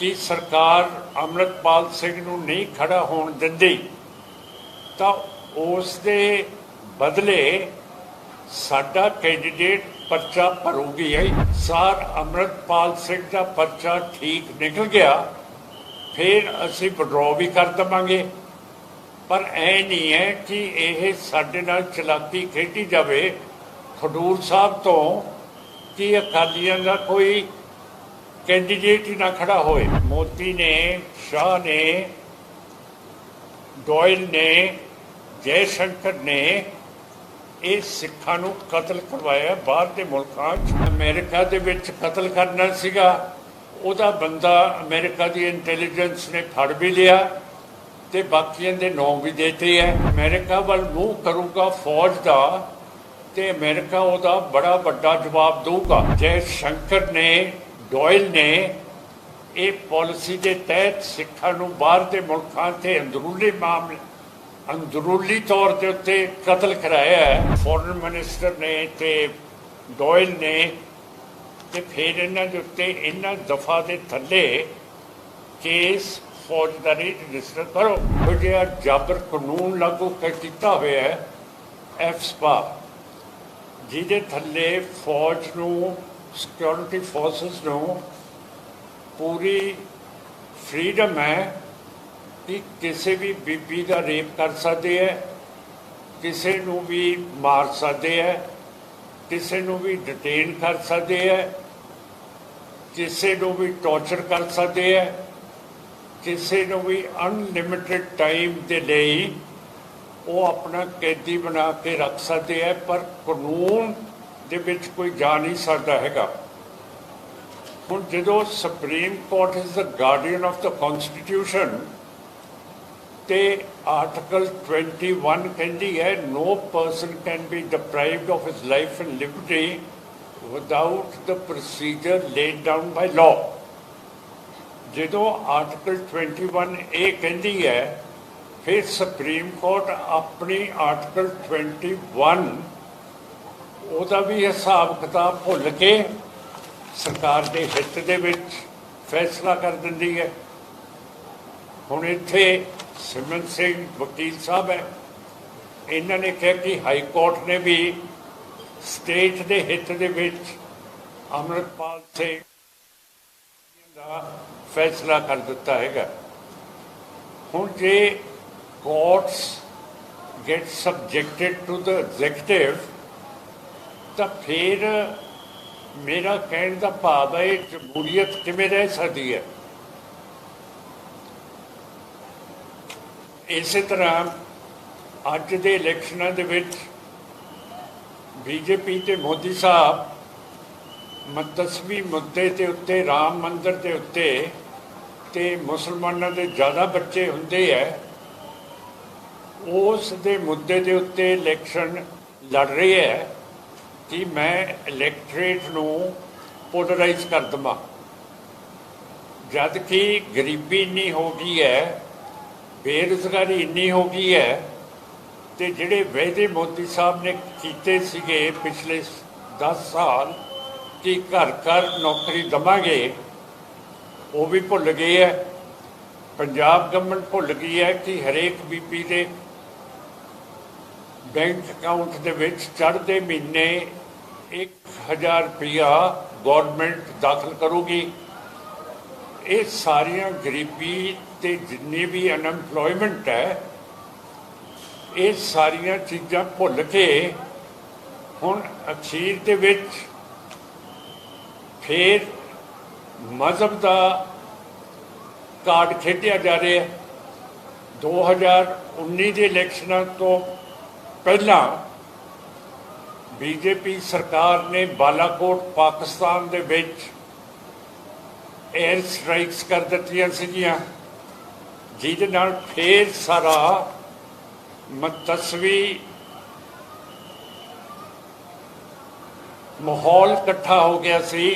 ਕਿ ਸਰਕਾਰ ਅੰਮ੍ਰਿਤਪਾਲ ਸਿੰਘ ਨੂੰ ਨਹੀਂ ਖੜਾ ਹੋਣ ਦਿੰਦੀ, ਤਾਂ ਉਸ ਦੇ ਬਦਲੇ ਸਾਡਾ ਕੈਂਡੀਡੇਟ ਪਰਚਾ ਭਰੂਗੀ। ਹੈ ਸਾਰ ਅੰਮ੍ਰਿਤਪਾਲ ਸਿੰਘ ਦਾ ਪਰਚਾ ਠੀਕ ਨਿਕਲ ਗਿਆ, ਫਿਰ ਅਸੀਂ ਵਿਡਰਾਅ ਵੀ ਕਰ ਦਵਾਂਗੇ। ਪਰ ਐ ਨਹੀਂ ਹੈ ਕਿ ਇਹ ਸਾਡੇ ਨਾਲ ਚਲਾਕੀ ਖੇਡੀ ਜਾਵੇ। ਖਡੂਰ ਸਾਹਿਬ ਤੋਂ ਕਿ ਅਕਾਲੀਆਂ ਦਾ ਕੋਈ ਕੈਂਡੀਡੇਟ ਹੀ ਨਾ ਖੜਾ ਹੋਏ ਮੋਦੀ ਨੇ, ਸ਼ਾਹ ਨੇ, ਡੋਇਲ ਨੇ ਜੈ ਸ਼ੰਕਰ ਨੇ ਇਹ ਸਿੱਖਾਂ ਨੂੰ ਕਤਲ ਕਰਵਾਇਆ। ਬਾਹਰ ਦੇ ਮੁਲਕਾਂ 'ਚ ਅਮਰੀਕਾ ਦੇ ਵਿੱਚ ਕਤਲ ਕਰਨਾ ਸੀਗਾ। ਉਹਦਾ ਬੰਦਾ ਅਮਰੀਕਾ ਦੀ ਇੰਟੈਲੀਜੈਂਸ ਨੇ ਫੜ ਵੀ ਲਿਆ ਤੇ ਬਾਕੀਆਂ ਦੇ ਨਾਂ ਵੀ ਦਿੱਤੇ ਹੈ ਅਮਰੀਕਾ ਵੱਲ ਮੂੰਹ ਕਰੂਗਾ ਫੌਜ ਦਾ ਤੇ ਅਮਰੀਕਾ ਉਹਦਾ ਬੜਾ ਵੱਡਾ ਜਵਾਬ ਦੇਊਗਾ। ਜੈ ਸ਼ੰਕਰ ਨੇ ਡੋਇਲ ਨੇ ਇਹ ਪਾਲਿਸੀ ਦੇ ਤਹਿਤ ਸਿੱਖਾਂ ਨੂੰ ਬਾਹਰ ਦੇ ਮੁਲਕਾਂ ਤੇ ਅੰਦਰੂਨੀ ਮਾਮਲੇ, ਅੰਦਰੂਨੀ ਤੌਰ ਦੇ ਉੱਤੇ ਕਤਲ ਕਰਾਇਆ ਹੈ। ਫੋਰਨ ਮਿਨਿਸਟਰ ਨੇ ਤੇ ਡੋਇਲ ਨੇ ਤੇ ਫਿਰ ਇਹਨਾਂ ਦੇ ਉੱਤੇ ਇਹਨਾਂ ਦਫਾ ਦੇ ਥੱਲੇ ਕੇਸ ਫੌਜਦਾਰੀ ਰਜਿਸਟਰ ਕਰੋ ਉਹ ਜਿਹੜਾ ਜਾਬਰ ਕਾਨੂੰਨ ਲਾਗੂ ਕਰ ਕੀਤਾ ਹੋਇਆ ਹੈ ਐਫਸਪਾ ਜਿਹਦੇ ਥੱਲੇ ਫੌਜ ਨੂੰ ਸਿਕਿਉਰਿਟੀ ਫੋਰਸਸ ਨੂੰ ਪੂਰੀ ਫ੍ਰੀडम ਹੈ ਕਿ ਕਿਸੇ ਵੀ ਬੀਬੀ ਦਾ ਰੇਪ ਕਰ ਸਕਦੇ ਹੈ, ਕਿਸੇ ਨੂੰ ਵੀ ਮਾਰ ਸਕਦੇ ਹੈ, ਕਿਸੇ ਨੂੰ ਵੀ ਡਿਟੇਨ ਕਰ ਸਕਦੇ ਹੈ, ਕਿਸੇ ਨੂੰ ਵੀ ਟੌਰਚਰ ਕਰ ਸਕਦੇ ਹੈ, ਕਿਸੇ ਨੂੰ ਵੀ ਅਨਲਿਮਿਟਿਡ ਟਾਈਮ ਦੇ ਲਈ ਉਹ ਆਪਣਾ ਕੈਦੀ ਬਣਾ ਕੇ ਰੱਖ ਸਕਦੇ ਹੈ, ਪਰ ਕਾਨੂੰਨ ਦੇ ਵਿੱਚ ਕੋਈ ਜਾ ਨਹੀਂ ਸਕਦਾ ਹੈਗਾ। ਹੁਣ ਜਦੋਂ supreme court is the guardian of the constitution ਤੇ ਆਰਟੀਕਲ 21 ਕਹਿੰਦੀ ਹੈ no person can be deprived of his life and liberty without the procedure laid down by law ਜਦੋਂ ਆਰਟੀਕਲ 21 ਇਹ ਕਹਿੰਦੀ ਹੈ, ਫਿਰ ਸੁਪਰੀਮ ਕੋਰਟ ਆਪਣੀ ਆਰਟੀਕਲ 21 ਉਹਦਾ ਵੀ ਹਿਸਾਬ ਕਿਤਾਬ ਭੁੱਲ ਕੇ ਸਰਕਾਰ ਦੇ ਹਿੱਤ ਦੇ ਵਿੱਚ ਫੈਸਲਾ ਕਰ ਦਿੰਦੀ ਹੈ। ਹੁਣ ਇੱਥੇ ਸਿਮਰਨ ਸਿੰਘ ਵਕੀਲ ਸਾਹਿਬ ਹੈ। ਇਹਨਾਂ ਨੇ ਕਿਹਾ ਕਿ ਹਾਈ ਕੋਰਟ ਨੇ ਵੀ ਸਟੇਟ ਦੇ ਹਿੱਤ ਦੇ ਵਿੱਚ ਅਮਰਪਾਲ ਸਿੰਘ ਦਾ ਫੈਸਲਾ ਕਰ ਦਿੱਤਾ ਹੈਗਾ। ਹੁਣ ਜੇ courts get subjected to the executive ਤਾਂ ਫਿਰ ਮੇਰਾ ਕਹਿਣ ਦਾ ਭਾਵ ਹੈ, ਇਹ ਜਮਹੂਰੀਅਤ ਕਿਵੇਂ ਰਹਿ ਸਕਦੀ ਹੈ? ਇਸੇ ਤਰ੍ਹਾਂ ਅੱਜ ਦੇ ਇਲੈਕਸ਼ਨਾਂ ਦੇ ਵਿੱਚ ਬੀਜੇਪੀ ਤੇ ਮੋਦੀ ਸਾਹਿਬ ਮਤਸਵੀ ਮੁੱਦੇ ਦੇ ਉੱਤੇ, ਰਾਮ ਮੰਦਿਰ ਦੇ ਉੱਤੇ ਤੇ ਮੁਸਲਮਾਨਾਂ ਦੇ ਜ਼ਿਆਦਾ ਬੱਚੇ ਹੁੰਦੇ ਐ ਉਸ ਦੇ ਮੁੱਦੇ ਦੇ ਉੱਤੇ ਇਲੈਕਸ਼ਨ ਲੜ ਰਹੇ ਹੈ। ਕਿ ਮੈਂ ਇਲੈਕਟ੍ਰੇਟ ਨੂੰ ਪੋਲਰਾਈਜ਼ ਕਰ ਦਵਾਂ। ਜਦ ਕਿ ਗਰੀਬੀ ਇੰਨੀ ਹੋ ਗਈ ਹੈ, ਬੇਰੁਜ਼ਗਾਰੀ ਇੰਨੀ ਹੋ ਗਈ ਹੈ, ਤੇ ਜਿਹੜੇ ਵਾਅਦੇ ਮੋਦੀ ਸਾਹਿਬ ਨੇ ਕੀਤੇ ਸੀਗੇ ਪਿਛਲੇ 10 ਸਾਲ ਕਿ ਘਰ ਘਰ ਨੌਕਰੀ ਦਵਾਂਗੇ, ਉਹ ਵੀ ਭੁੱਲ ਗਏ ਹੈ। ਪੰਜਾਬ ਗਵਰਨਮੈਂਟ ਭੁੱਲ ਗਈ ਹੈ ਕਿ ਹਰੇਕ ਬੀਪੀ ਦੇ ਬੈਂਕ ਅਕਾਊਂਟ ਦੇ ਵਿੱਚ ਚੜ੍ਹਦੇ ਮਹੀਨੇ 1000 ਰੁਪਇਆ ਗਵਰਨਮੈਂਟ ਦਾਖਲ ਕਰੂਗੀ। ਇਹ ਸਾਰੀਆਂ ਗਰੀਬੀ ਤੇ ਜਿੰਨੀ ਵੀ ਅਨਐਮਪਲੋਇਮੈਂਟ ਹੈ, ਇਹ ਸਾਰੀਆਂ ਚੀਜ਼ਾਂ ਭੁੱਲ ਕੇ ਹੁਣ ਅਖੀਰ ਦੇ ਵਿੱਚ ਫੇਰ ਮਜ਼ਹਬ ਦਾ ਕਾਰਡ ਖੇਡਿਆ ਜਾ ਰਿਹਾ। ਹੈ 2019 ਦੇ ਇਲੈਕਸ਼ਨਾਂ ਤੋਂ ਪਹਿਲਾਂ ਬੀਜੇਪੀ ਸਰਕਾਰ ਨੇ ਬਾਲਾਕੋਟ, ਪਾਕਿਸਤਾਨ ਦੇ ਵਿੱਚ 에ਅਰ ਸਟ੍ਰਾਈਕਸ ਕਰ ਦਿੱਤੀਆਂ ਸੀਗੀਆਂ, ਜਿਹਦੇ ਨਾਲ ਫੇਰ ਸਾਰਾ ਮਤਸਵੀ ਮਾਹੌਲ ਇਕੱਠਾ ਹੋ ਗਿਆ ਸੀ,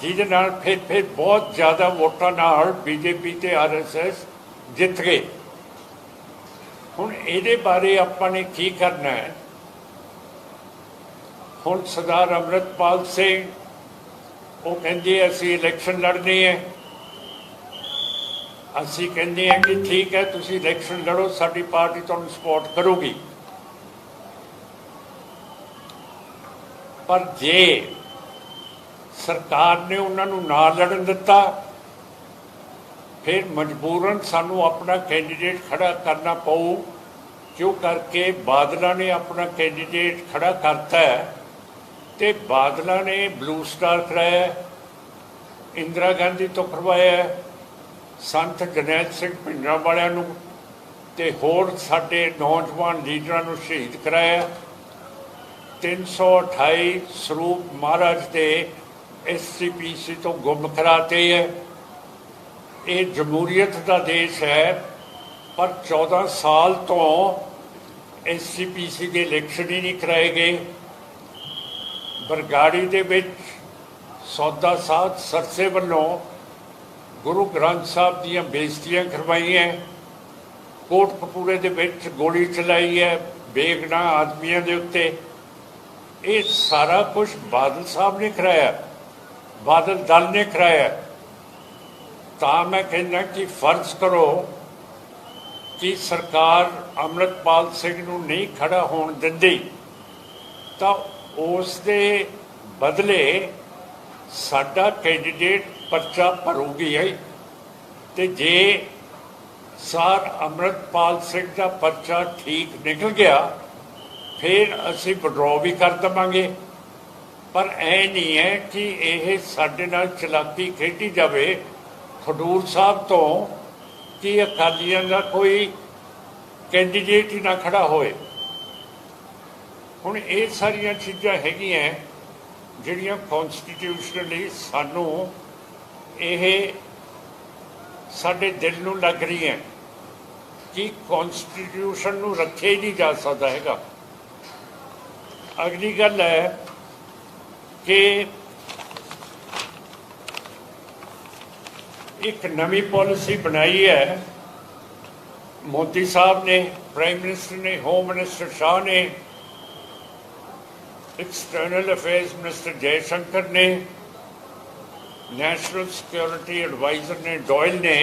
ਜਿਹਦੇ ਨਾਲ ਫਿਰ ਫਿਰ ਬਹੁਤ ਜ਼ਿਆਦਾ ਵੋਟਾਂ ਨਾਲ ਬੀਜੇਪੀ ਤੇ ਆਰਐਸਐਸ ਜਿੱਤ ਗਏ। ਹੁਣ ਇਹਦੇ ਬਾਰੇ ਆਪਾਂ ਨੇ ਕੀ ਕਰਨਾ ਹੈ? ਹੁਣ ਸਰਦਾਰ ਅਮਰਤਪਾਲ ਸਿੰਘ, ਉਹ ਕਹਿੰਦੇ ਅਸੀਂ ਇਲੈਕਸ਼ਨ ਲੜਨੀ ਹੈ ਅਸੀਂ ਕਹਿੰਦੇ ਹਾਂ ਕਿ ਠੀਕ ਹੈ ਤੁਸੀਂ ਇਲੈਕਸ਼ਨ ਲੜੋ, ਸਾਡੀ ਪਾਰਟੀ ਤੁਹਾਨੂੰ ਸਪੋਰਟ ਕਰੂਗੀ। ਪਰ ਜੇ ਸਰਕਾਰ ਨੇ ਉਹਨਾਂ ਨੂੰ ਨਾ ਲੜਨ ਦਿੱਤਾ, ਫਿਰ ਮਜਬੂਰਨ ਸਾਨੂੰ ਆਪਣਾ ਕੈਂਡੀਡੇਟ ਖੜਾ ਕਰਨਾ ਪਊ ਕਿਉਂ ਕਰਕੇ ਬਾਦਲਾਂ ਨੇ ਆਪਣਾ ਕੈਂਡੀਡੇਟ ਖੜਾ ਕਰਤਾ ਹੈ। ਤੇ ਬਾਦਲਾਂ ਨੇ ਬਲੂ ਸਟਾਰ ਕਰਾਇਆ ਇੰਦਰਾ ਗਾਂਧੀ ਤੋਂ ਕਰਵਾਇਆ ਸੰਤ ਜਰਨੈਲ ਸਿੰਘ ਭਿੰਡਰਾਂ ਵਾਲਿਆਂ ਨੂੰ ਤੇ ਹੋਰ ਸਾਡੇ ਨੌਜਵਾਨ ਲੀਡਰਾਂ ਨੂੰ ਸ਼ਹੀਦ ਕਰਾਇਆ 328 ਸਰੂਪ ਮਹਾਰਾਜ ਦੇ ਐਸਸੀਪੀਸੀ ਤੋਂ ਗੁੰਮ ਕਰਾਤੇ ਹੈ। ਇਹ ਜਮਹੂਰੀਅਤ ਦਾ ਦੇਸ਼ ਹੈ, ਪਰ 14 ਸਾਲ ਤੋਂ ਐਸਸੀਪੀਸੀ ਦੇ ਇਲੈਕਸ਼ਨ ਹੀ ਨਹੀਂ ਕਰਾਏ ਗਏ। ਬਰਗਾੜੀ ਦੇ ਵਿੱਚ ਸੌਦਾ ਸਾਧ ਸਰਸੇ ਵੱਲੋਂ ਗੁਰੂ ਗ੍ਰੰਥ ਸਾਹਿਬ ਦੀਆਂ ਬੇਇੱਜ਼ਤੀਆਂ ਕਰਵਾਈਆਂ ਕੋਟ ਕਪੂਰੇ ਦੇ ਵਿੱਚ ਗੋਲੀ ਚਲਾਈ ਹੈ ਬੇਗਨਾ ਆਦਮੀਆਂ ਦੇ ਉੱਤੇ। ਇਹ ਸਾਰਾ ਕੁਝ ਬਾਦਲ ਸਾਹਿਬ ਨੇ ਕਰਾਇਆ। ਬਾਦਲ ਦਲ ਨੇ ਕਰਾਇਆ। ਤਾਂ ਮੈਂ ਕਹਿੰਦਾ ਕਿ ਫਰਜ਼ ਕਰੋ ਕਿ ਸਰਕਾਰ ਅੰਮ੍ਰਿਤਪਾਲ ਸਿੰਘ ਨੂੰ ਨਹੀਂ ਖੜਾ ਹੋਣ ਦਿੰਦੀ। ਤਾਂ ਉਸ ਦੇ ਬਦਲੇ ਸਾਡਾ ਕੈਂਡੀਡੇਟ ਪਰਚਾ ਭਰੂਗੀ ਹੈ। ਤੇ ਜੇ ਸਾਰ ਅੰਮ੍ਰਿਤਪਾਲ ਸਿੰਘ ਦਾ ਪਰਚਾ ਠੀਕ ਨਿਕਲ ਗਿਆ, ਫਿਰ ਅਸੀਂ ਵਿਡਰੋ ਵੀ ਕਰ ਦਵਾਂਗੇ। ਪਰ ਐ ਨਹੀਂ ਹੈ ਕਿ ਇਹ ਸਾਡੇ ਨਾਲ ਚਲਾਕੀ ਖੇਡੀ ਜਾਵੇ। ਖਡੂਰ ਸਾਹਿਬ ਤੋਂ ਕਿ ਅਕਾਲੀਆਂ ਦਾ ਕੋਈ ਕੈਂਡੀਡੇਟ ਹੀ ਨਾ ਖੜਾ ਹੋਏ ਹੁਣ ਇਹ ਸਾਰੀਆਂ ਚੀਜ਼ਾਂ ਹੈਗੀਆਂ ਜਿਹੜੀਆਂ ਕਨਸਟੀਟਿਊਸ਼ਨਲੀ ਸਾਨੂੰ ਇਹ ਸਾਡੇ ਦਿਲ ਨੂੰ ਲੱਗ ਰਹੀਆਂ। ਕਿ ਕਨਸਟੀਟਿਊਸ਼ਨ ਨੂੰ ਰੱਖਿਆ ਹੀ ਨਹੀਂ ਜਾ ਸਕਦਾ ਹੈਗਾ। ਅਗਲੀ ਗੱਲ ਹੈ ਕਿ ਇੱਕ ਨਵੀਂ ਪਾਲਿਸੀ ਬਣਾਈ ਹੈ। ਮੋਦੀ ਸਾਹਿਬ ਨੇ ਪ੍ਰਾਈਮ ਮਿਨਿਸਟਰ ਨੇ ਹੋਮ ਮਿਨਿਸਟਰ ਸ਼ਾਹ ਨੇ external affairs minister Jai Shankar ਨੇ ਨੈਸ਼ਨਲ ਸਿਕਿਉਰਿਟੀ ਐਡਵਾਈਜ਼ਰ ਨੇ ਡੋਇਲ ਨੇ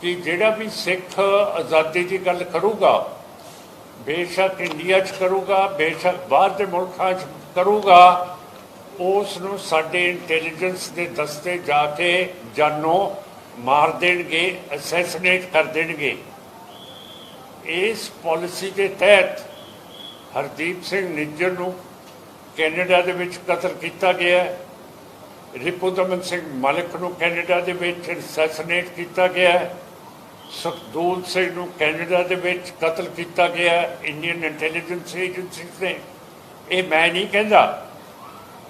ਕਿ ਜਿਹੜਾ ਵੀ ਸਿੱਖ ਆਜ਼ਾਦੀ ਦੀ ਗੱਲ ਕਰੂਗਾ ਬੇਸ਼ੱਕ ਇੰਡੀਆ 'ਚ ਕਰੂਗਾ ਬੇਸ਼ੱਕ ਬਾਹਰ ਦੇ ਮੁਲਕਾਂ 'ਚ ਕਰੂਗਾ ਉਸ ਨੂੰ ਸਾਡੇ ਇੰਟੈਲੀਜੈਂਸ ਦੇ ਦਸਤੇ ਜਾ ਕੇ ਜਾਨੋਂ ਮਾਰ ਦੇਣਗੇ ਅਸੈਸੀਨੇਟ ਕਰ ਦੇਣਗੇ ਇਸ ਪਾਲਿਸੀ ਦੇ ਤਹਿਤ ਹਰਦੀਪ ਸਿੰਘ ਨਿੱਜਰ ਨੂੰ ਕੈਨੇਡਾ ਦੇ ਵਿੱਚ ਕਤਲ ਕੀਤਾ ਗਿਆ ਹੈ। ਰਿਪੁਦਮਨ ਸਿੰਘ ਮਲਿਕ ਨੂੰ ਕੈਨੇਡਾ ਦੇ ਵਿੱਚ ਅਸੈਸੀਨੇਟ ਕੀਤਾ ਗਿਆ ਹੈ। ਸੁਖਦੂਲ ਸਿੰਘ ਨੂੰ ਕੈਨੇਡਾ ਦੇ ਵਿੱਚ ਕਤਲ ਕੀਤਾ ਗਿਆ ਇੰਡੀਅਨ ਇੰਟੈਲੀਜੈਂਸ ਏਜੰਸੀ ਨੇ। ਇਹ ਮੈਂ ਨਹੀਂ ਕਹਿੰਦਾ।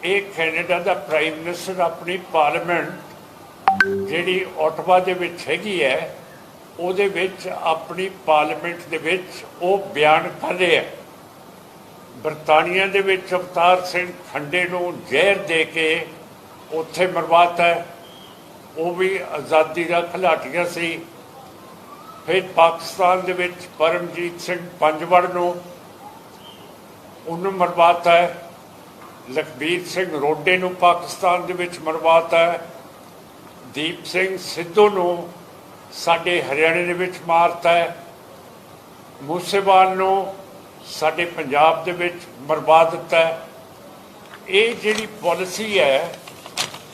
ਇਹ ਕੈਨੇਡਾ ਦਾ ਪ੍ਰਾਈਮ ਮਿਨਿਸਟਰ ਆਪਣੀ ਪਾਰਲੀਮੈਂਟ ਜਿਹੜੀ ਓਟਵਾ ਦੇ ਵਿੱਚ ਹੈਗੀ ਹੈ, ਉਹਦੇ ਵਿੱਚ ਆਪਣੀ ਪਾਰਲੀਮੈਂਟ ਦੇ ਵਿੱਚ ਉਹ ਬਿਆਨ ਕਰ ਰਿਹਾ ਹੈ। ਬਰਤਾਨੀਆ ਦੇ ਵਿੱਚ ਅਵਤਾਰ ਸਿੰਘ ਖੰਡੇ ਨੂੰ ਜ਼ਹਿਰ ਦੇ ਕੇ ਉੱਥੇ ਮਰਵਾਤਾ ਹੈ। ਉਹ ਵੀ ਆਜ਼ਾਦੀ ਦਾ ਖਿਲਾਟੀਆ ਸੀ। ਫਿਰ ਪਾਕਿਸਤਾਨ ਦੇ ਵਿੱਚ ਪਰਮਜੀਤ ਸਿੰਘ ਪੰਜਵੜ ਨੂੰ ਉਹਨੂੰ ਮਰਵਾਤਾ ਲਖਬੀਰ ਸਿੰਘ ਰੋਡੇ ਨੂੰ ਪਾਕਿਸਤਾਨ ਦੇ ਵਿੱਚ ਮਰਵਾਤਾ ਦੀਪ ਸਿੰਘ ਸਿੱਧੂ ਨੂੰ ਸਾਡੇ ਹਰਿਆਣੇ ਦੇ ਵਿੱਚ ਮਾਰਤਾ ਮੂਸੇਵਾਲ ਨੂੰ ਸਾਡੇ ਪੰਜਾਬ ਦੇ ਵਿੱਚ ਮਰਵਾ ਦਿੱਤਾ ਇਹ ਜਿਹੜੀ ਪਾਲਿਸੀ ਹੈ,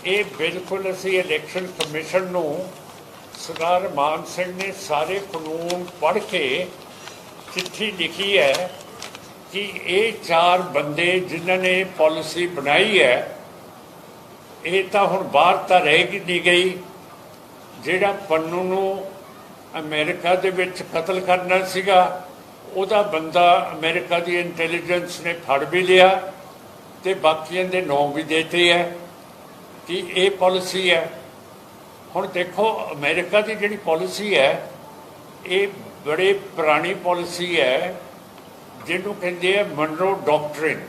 ਇਹ ਬਿਲਕੁਲ ਅਸੀਂ ਇਲੈਕਸ਼ਨ ਕਮਿਸ਼ਨ ਨੂੰ ਸਰਦਾਰ ਮਾਨ ਸਿੰਘ ਨੇ ਸਾਰੇ ਕਾਨੂੰਨ ਪੜ੍ਹ ਕੇ ਚਿੱਠੀ ਲਿਖੀ ਹੈ ਕਿ ਇਹ ਚਾਰ ਬੰਦੇ ਜਿਨ੍ਹਾਂ ਨੇ ਪਾਲਿਸੀ ਬਣਾਈ ਹੈ, ਇਹ ਤਾਂ ਹੁਣ ਬਾਹਰ ਤਾਂ ਰਹਿ ਨਹੀਂ ਗਈ। ਜਿਹੜਾ ਪੰਨੂ ਨੂੰ ਅਮਰੀਕਾ ਦੇ ਵਿੱਚ ਕਤਲ ਕਰਨਾ ਸੀਗਾ ਉਹਦਾ ਬੰਦਾ ਅਮਰੀਕਾ ਦੀ ਇੰਟੈਲੀਜੈਂਸ ਨੇ ਫੜ ਵੀ ਲਿਆ ਤੇ ਬਾਕੀਆਂ ਦੇ ਨਾਂ ਵੀ ਦਿੱਤੇ ਹੈ ਕਿ ਇਹ ਪਾਲਿਸੀ ਹੈ। ਹੁਣ ਦੇਖੋ, ਅਮਰੀਕਾ ਦੀ ਜਿਹੜੀ ਪਾਲਿਸੀ ਹੈ, ਇਹ ਬੜੇ ਪੁਰਾਣੀ ਪਾਲਿਸੀ ਹੈ, ਜਿਹਨੂੰ ਕਹਿੰਦੇ ਆ ਮਨਰੋ ਡਾਕਟ੍ਰਿਨ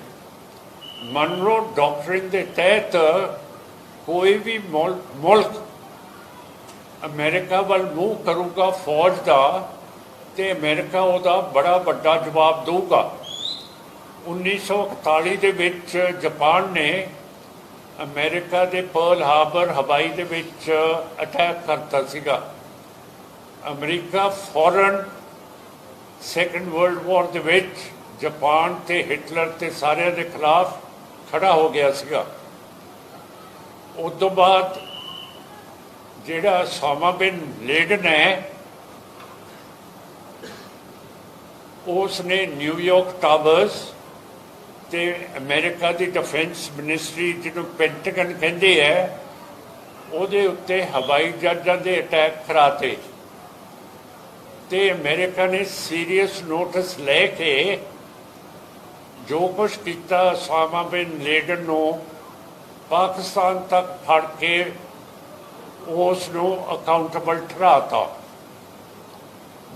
ਮਨਰੋ ਡਾਕਟ੍ਰਿਨ ਦੇ ਤਹਿਤ ਕੋਈ ਵੀ ਮੁਲਕ ਅਮਰੀਕਾ ਵੱਲ ਮੂਵ ਕਰੂਗਾ ਫੌਜ ਦਾ ਤੇ ਅਮਰੀਕਾ ਉਹਦਾ ਬੜਾ ਵੱਡਾ ਜਵਾਬ ਦੇਊਗਾ। 1941 ਦੇ ਵਿੱਚ ਜਾਪਾਨ ਨੇ ਅਮਰੀਕਾ ਦੇ ਪਰਲ ਹਾਰਬਰ ਹਵਾਈ ਦੇ ਵਿੱਚ ਅਟੈਕ ਕਰਤਾ ਸੀਗਾ। ਅਮਰੀਕਾ ਫੌਰਨ ਸੈਕੰਡ ਵਰਲਡ ਵਾਰ ਦੇ ਵਿੱਚ ਜਾਪਾਨ ਤੇ ਹਿਟਲਰ ਤੇ ਸਾਰਿਆਂ ਦੇ ਖਿਲਾਫ ਖੜਾ ਹੋ ਗਿਆ ਸੀਗਾ। ਉਸ ਤੋਂ ਬਾਅਦ ਜਿਹੜਾ ਸਾਮਾ ਬਿਨ ਲੇਡਨ ਹੈ ਉਸ ਨੇ ਨਿਊਯਾਰਕ ਟਾਵਰਸ ਤੇ ਅਮਰੀਕਾ ਦੀ ਡਿਫੈਂਸ ਮਿਨਿਸਟਰੀ ਜਿਹਨੂੰ ਪੈਂਟਾਗਨ ਕਹਿੰਦੇ ਹੈ ਉਹਦੇ ਉੱਤੇ ਹਵਾਈ ਜਹਾਜ਼ਾਂ ਦੇ ਅਟੈਕ ਕਰਾਤੇ। ਤੇ ਅਮਰੀਕਾ ਨੇ ਸੀਰੀਅਸ ਨੋਟਿਸ ਲੈ ਕੇ ਜੋ ਕੁਝ ਕੀਤਾ ਸਾਮਾ ਬਿਨ ਲੇਡਨ ਨੂੰ ਪਾਕਿਸਤਾਨ ਤੱਕ ਫੜ ਕੇ ਉਸ ਨੂੰ ਅਕਾਊਂਟੇਬਲ ਠਹਿਰਾਤਾ।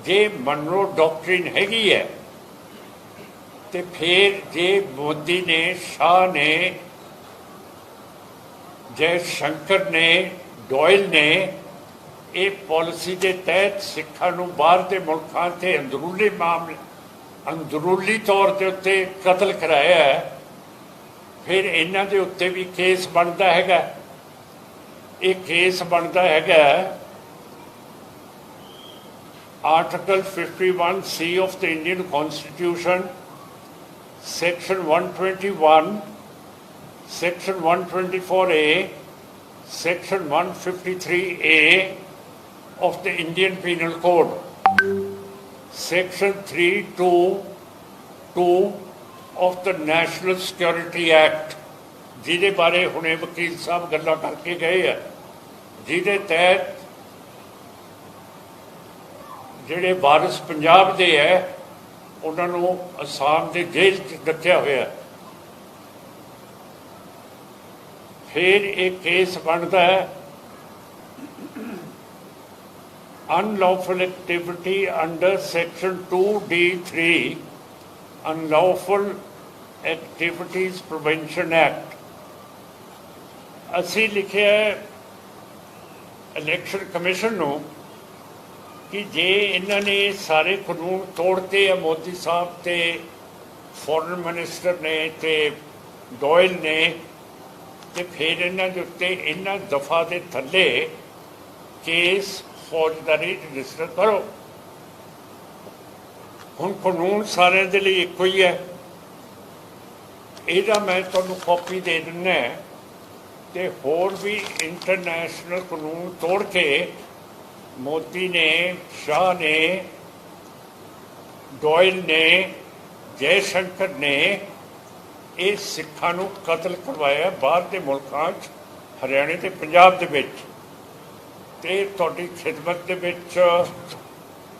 ਜੇ ਮਨਰੋ ਡਾਕਟ੍ਰਿਨ ਹੈਗੀ ਹੈ, ਤੇ ਫਿਰ ਜੇ ਮੋਦੀ ਨੇ, ਸ਼ਾਹ ਨੇ, ਜੈ ਸ਼ੰਕਰ ਨੇ, ਡੋਇਲ ਨੇ, ਇਹ ਪਾਲਿਸੀ ਦੇ ਤਹਿਤ ਸਿੱਖਾਂ ਨੂੰ ਬਾਹਰ ਦੇ ਮੁਲਕਾਂ ਤੇ ਅੰਦਰੂਨੀ ਮਾਮਲੇ, ਅੰਦਰੂਨੀ ਤੌਰ ਦੇ ਉੱਤੇ ਕਤਲ ਕਰਾਇਆ ਹੈ, ਫਿਰ ਇਹਨਾਂ ਦੇ ਉੱਤੇ ਵੀ ਕੇਸ ਬਣਦਾ ਹੈਗਾ। ਇਹ ਕੇਸ ਬਣਦਾ ਹੈਗਾ article 51 C of the Indian constitution section 121 section 124a section 153a of the indian penal code section 322 of the national security act ਜਿਹਦੇ ਬਾਰੇ ਹੁਣੇ ਵਕੀਲ ਸਾਹਿਬ ਗੱਲਾਂ ਕਰਕੇ ਗਏ ਆ ਜਿਹਦੇ ਤਹਿਤ ਜਿਹੜੇ ਵਾਰਿਸ ਪੰਜਾਬ ਦੇ ਐ ਉਹਨਾਂ ਨੂੰ ਅਸਾਮ ਦੇ ਜੇਲ੍ਹ 'ਚ ਦੱਸਿਆ ਹੋਇਆ ਫਿਰ ਇਹ ਕੇਸ ਬਣਦਾ ਹੈ unlawful activity under section 2D3 unlawful activities prevention act ਅਸੀਂ ਲਿਖਿਆ ਇਲੈਕਸ਼ਨ ਕਮਿਸ਼ਨ ਨੂੰ ਕਿ ਜੇ ਇਹਨਾਂ ਨੇ ਸਾਰੇ ਕਾਨੂੰਨ ਤੋੜਤੇ ਆ ਮੋਦੀ ਸਾਹਿਬ ਤੇ ਫੋਰਨ ਮਿਨਿਸਟਰ ਨੇ ਤੇ ਡੋਇਲ ਨੇ, ਤੇ ਫਿਰ ਇਹਨਾਂ ਦੇ ਉੱਤੇ ਇਹਨਾਂ ਦਫਾ ਦੇ ਥੱਲੇ ਕੇਸ ਫੌਜਦਾਰੀ ਰਜਿਸਟਰ ਕਰੋ। ਹੁਣ ਕਾਨੂੰਨ ਸਾਰਿਆਂ ਦੇ ਲਈ ਇੱਕੋ ਹੀ ਹੈ। ਇਹਦਾ ਮੈਂ ਤੁਹਾਨੂੰ ਕਾਪੀ ਦੇ ਦਿੰਦਾ ਹੈ ਤੇ ਹੋਰ ਵੀ ਇੰਟਰਨੈਸ਼ਨਲ ਕਾਨੂੰਨ ਤੋੜ ਕੇ ਮੋਦੀ ਨੇ, ਸ਼ਾਹ ਨੇ, ਡੋਇਲ ਨੇ ਜੈ ਸ਼ੰਕਰ ਨੇ ਇਹ ਸਿੱਖਾਂ ਨੂੰ ਕਤਲ ਕਰਵਾਇਆ ਬਾਹਰ ਦੇ ਮੁਲਕਾਂ 'ਚ, ਹਰਿਆਣੇ ਤੇ ਪੰਜਾਬ ਦੇ ਵਿੱਚ। ਤੇ ਤੁਹਾਡੀ ਖਿਦਮਤ ਦੇ ਵਿੱਚ